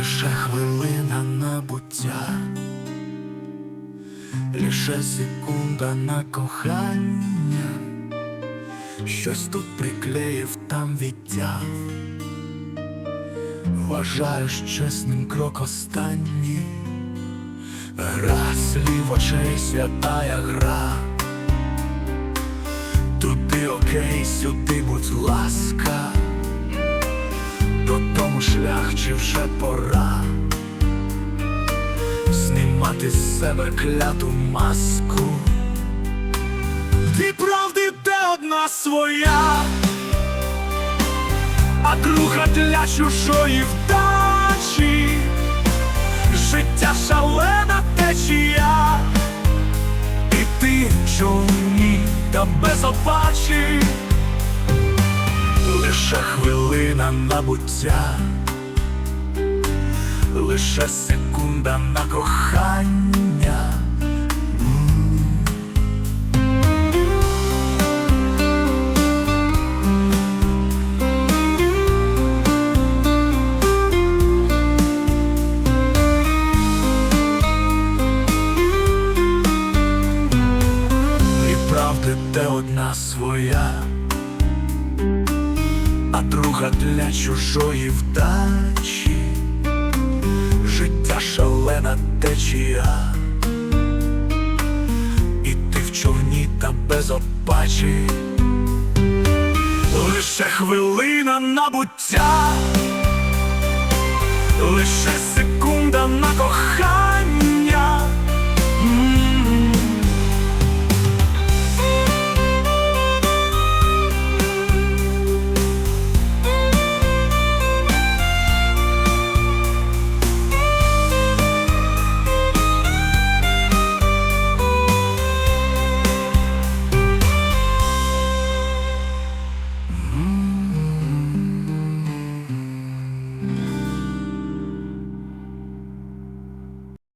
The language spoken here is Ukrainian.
лише хвилина набуття, лише секунда на кохання, щось тут приклеїв, там відтяв. Вважаєш чесним крок останній, гра слів очей святая гра. Туди окей, сюди, будь ласка, чи вже пора Знімати з себе кляту маску? Дві правди, де одна своя, а друга для чужої вдачі, життя шалена течія, і ти човні та без опачі, лише хвилина набуття, лише секунда на кохання. Де одна своя, а друга для чужої вдачі, течія, і ти в човні та без опачі, лише хвилина набуття, лише.